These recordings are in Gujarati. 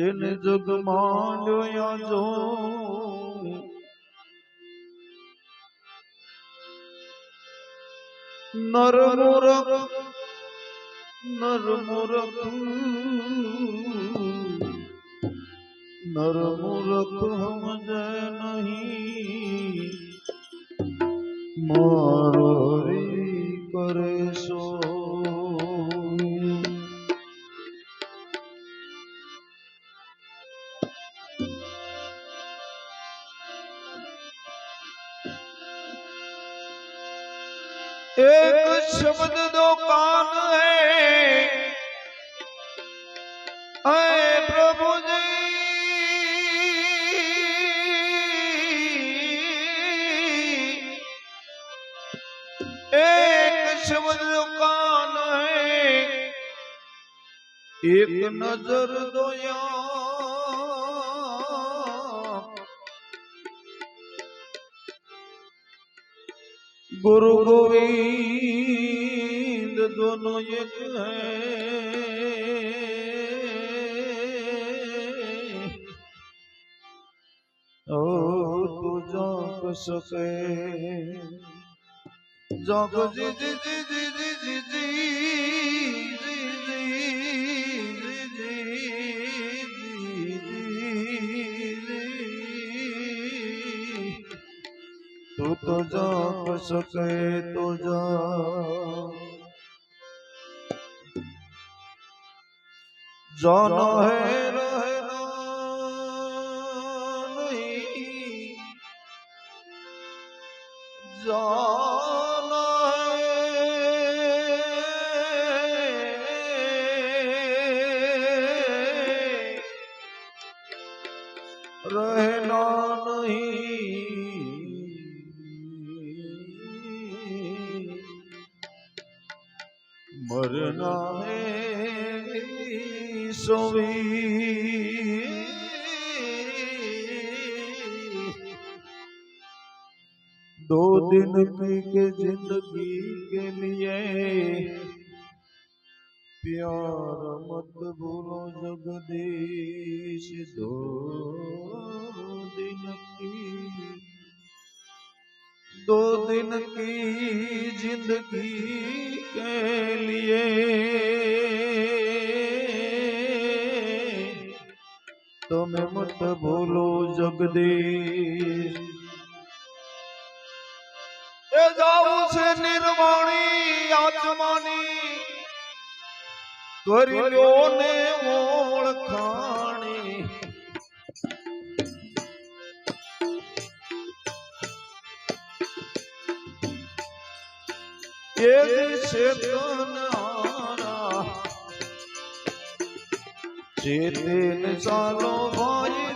જેન જગ માંડ્યા જો. નર મુરખ નર મુરખ નર મુરખ હમ જય નહીં. મારો કરે સો. एक शब्द दो कान है ऐ प्रभु जी एक शब्द दो कान है एक नजर दो गुरु गोविंद दोनों एक है ओ तू जाग सके जाग जी जी जी जी जी जी जी तू तो जाग सके तो जा जाना है रहना नहीं जाना है रहना नहीं मरना है सोई दो दिन की के जिंदगी के लिए प्यार मत भूलो जगदीश दो दिन की दो दिन की जिंदगी के लिए तुम्हें तो मत भूलो जगदीश जाऊ से निर्वाणी आत्मानी कर लो ने ओळखा એ તનારા ચેતન ચાલો ભાઈ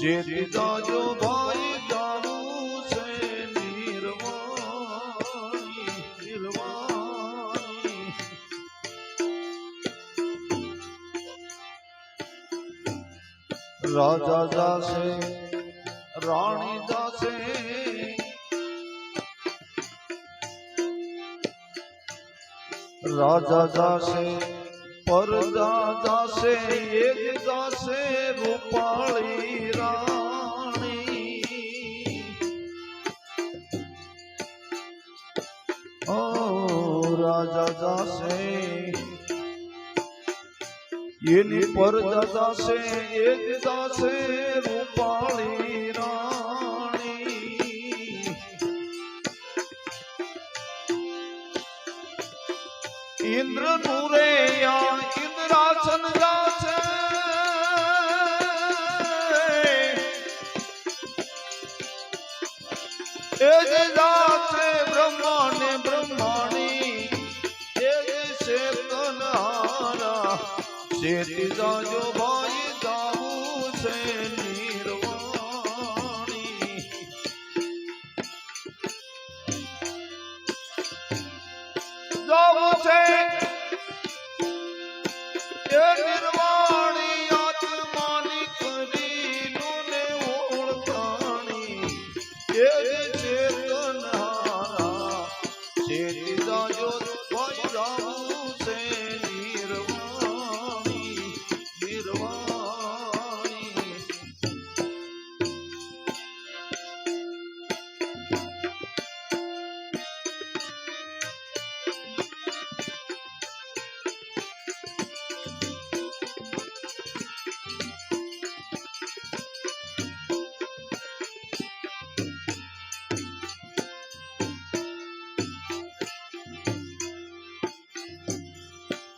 શેરી જાજો ભાઈ જાવું છે નિર્વાણી નિર્વાણી રાજા જાશે રાણી જાશે રાજા જાશે પરદા જાશે એક જાશે ઓ રાજા જશે. એની પર જશે એ જ જશે રૂપાળી રાણી. ઇન્દ્રનું શેતી જાજો ભાઈ જાવું છે નિર્વાણી જાવું છે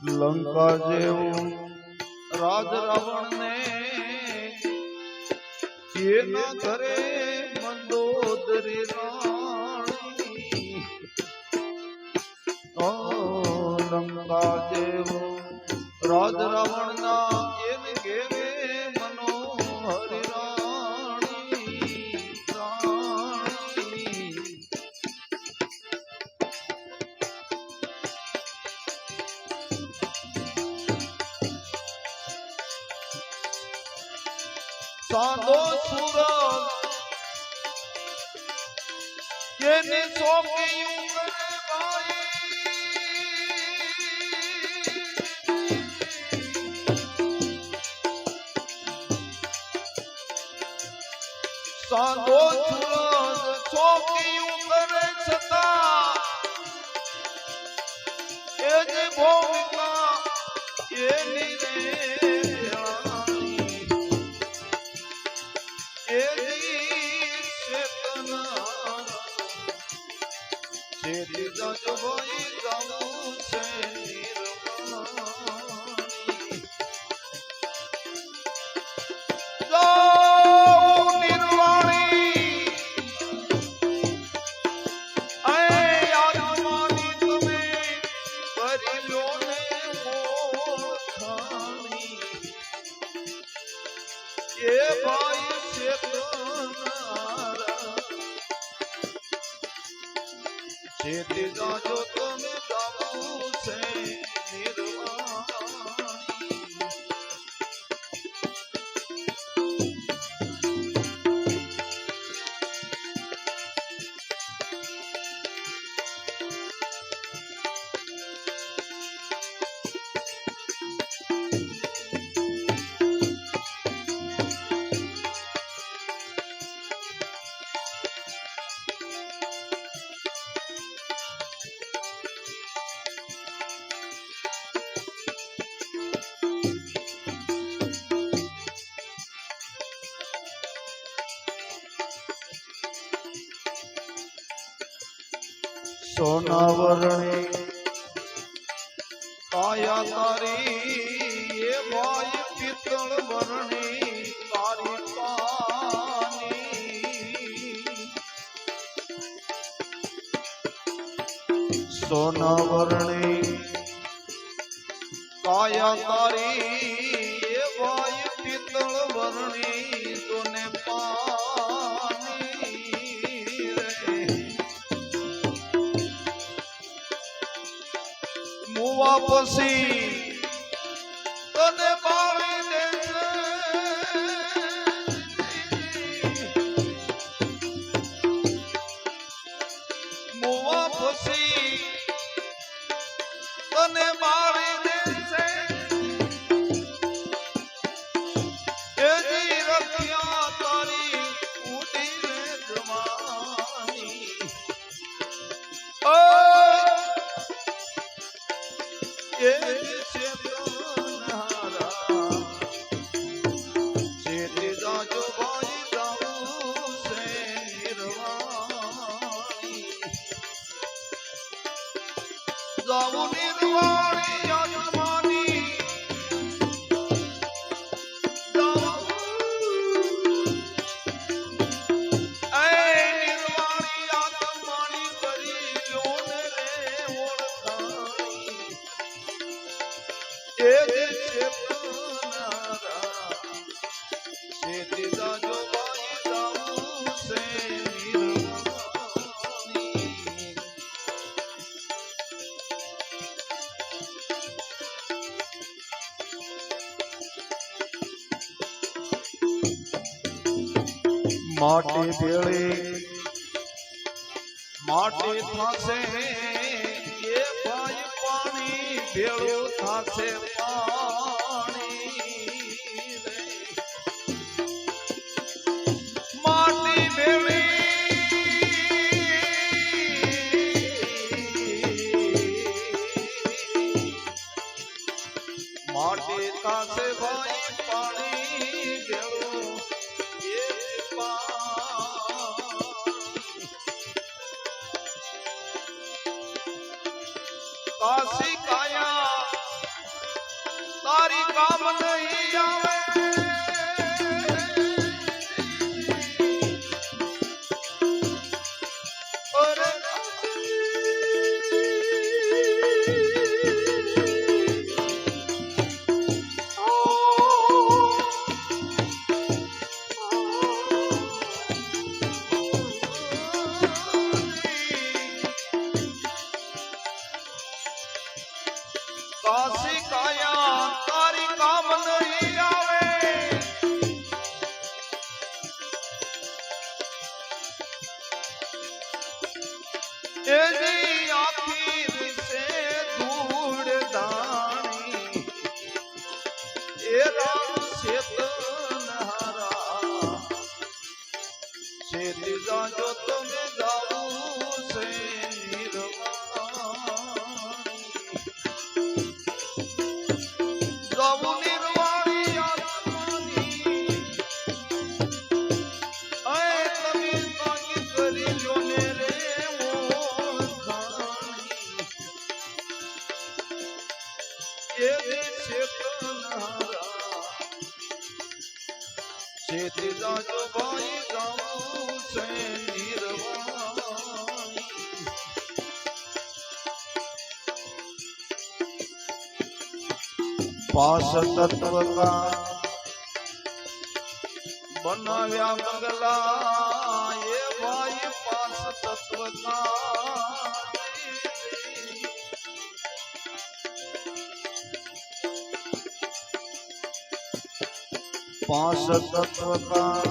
લંકા જેવું રાજ રાવણ ને એના ઘરે મંદોદરી રાણી. લંકા જેવું રાજ રાવણ ના સાંધો સુરત એને સોંપ્યું કરે ભાઈ સાંધો સુરત સોંપ્યું સોના વર્ણે કાયા તારી એ ભાઈ પિત્તળ વરણી તારી પાની. સોના વર્ણે કાયા તારી એ ભાઈ પિત્તળ વર્ણી posible. માટે ભેળે. માટે થશે એ ભાઈ પાણી ભેળું થશે. પા મારી કામ નહીં હે રામ ચેતન હારા ચેતી જાજો પાસ તત્વ કા બનાવ્યા મંગલા, એ ભાઈ પાસ તત્વ કા પાસ તત્વ કા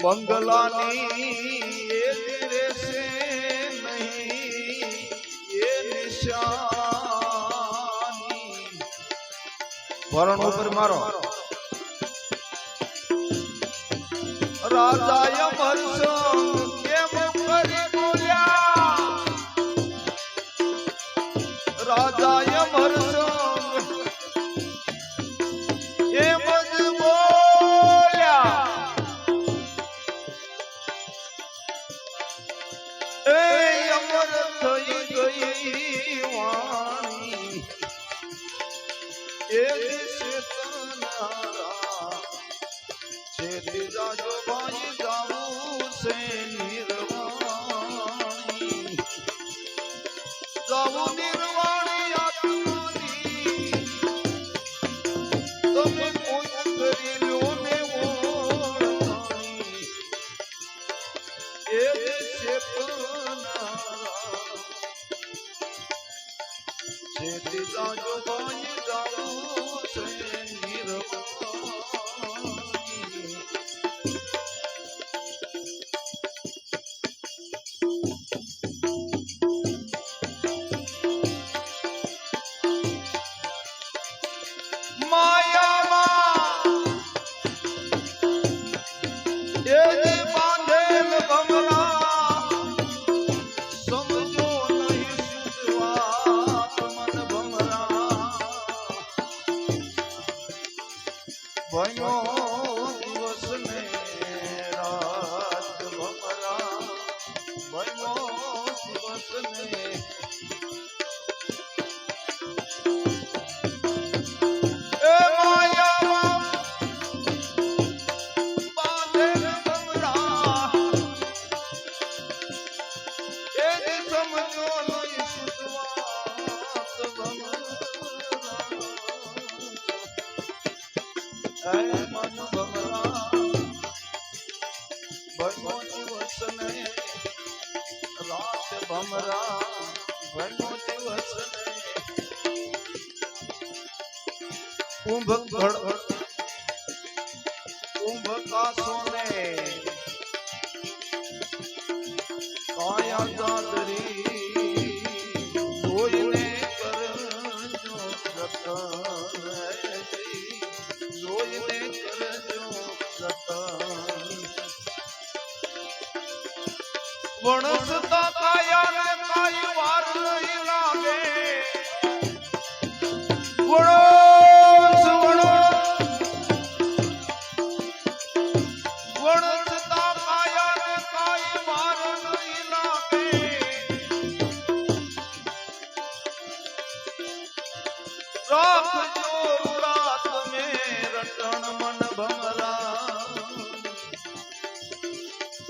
બંગલાની એ દિવસે ભરણ ઉપર મારો. રાજા એમ હર્ષો કેમ કરી રાજા Seti da jo da ni da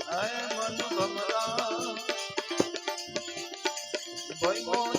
મન ભમરા ભય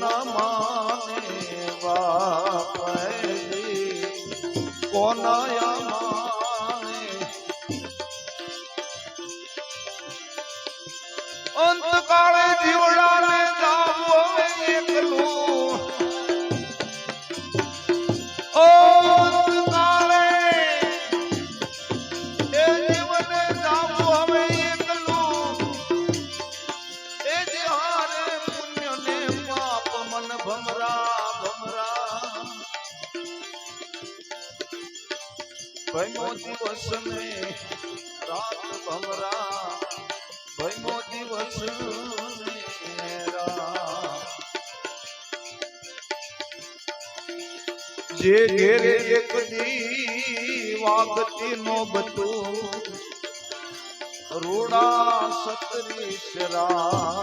ન માને વાપરી કોનાયા શરા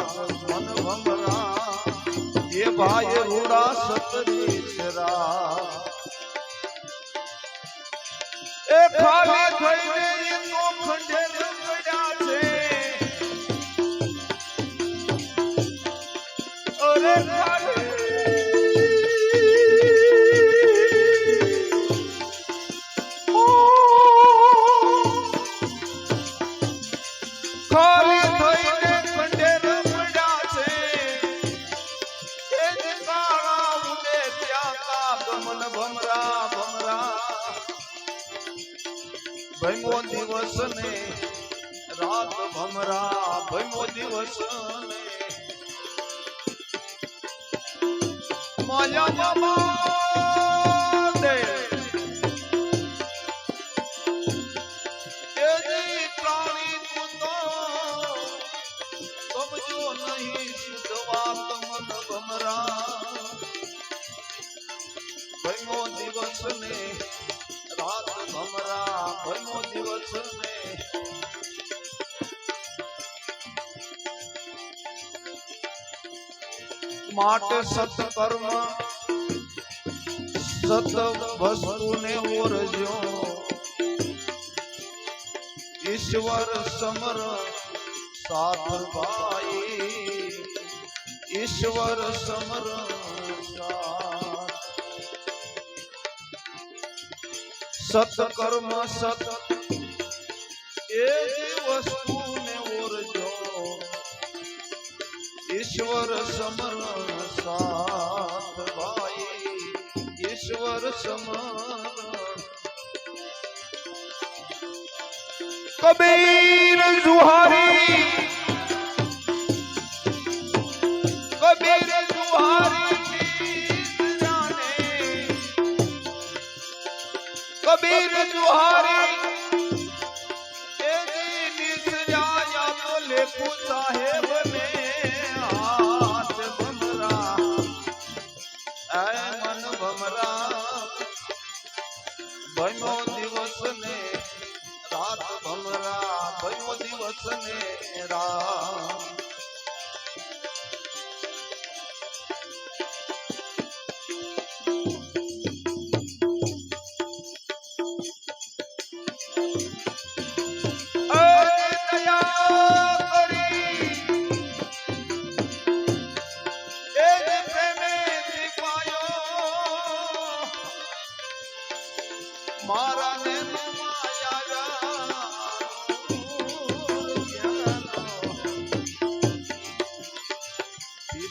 મન ભમરા એ ભાઈ રૂડા સતની શરા એ ખાલી થઈને એ તો ખંડેર દિવસ ને રાત ભમરા ભમો દિવસ ને. માયા માટે સત્કર્મ સત વસ્તુને ઓરજો. ઈશ્વર સમર સાધભાઈ ઈશ્વર સમર સત્કર્મ સત એ વસ્તુને ઓરજો. ઈશ્વર સમર ઈશ્વર સમાન. કબીર જુહારી. કબીર જુહારી જાને કબીર જુહારી. એની નિસ જાયા તો લેખું સાહેબ ને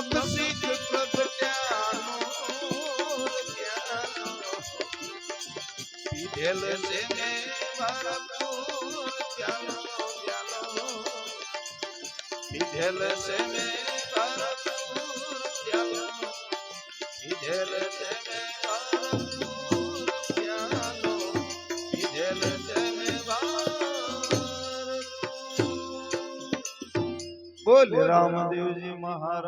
નખ શીખ પ્રગટ્યાનો પીધેલ છે ને ભરપૂર ચાલો ચાલો પીધેલ છે ને ભરપૂર ચાલો પીધેલ છે ને ભરપૂર ચાલો પીધેલ છે ને ભરપૂર બોલ રામદેવજી મહારાજ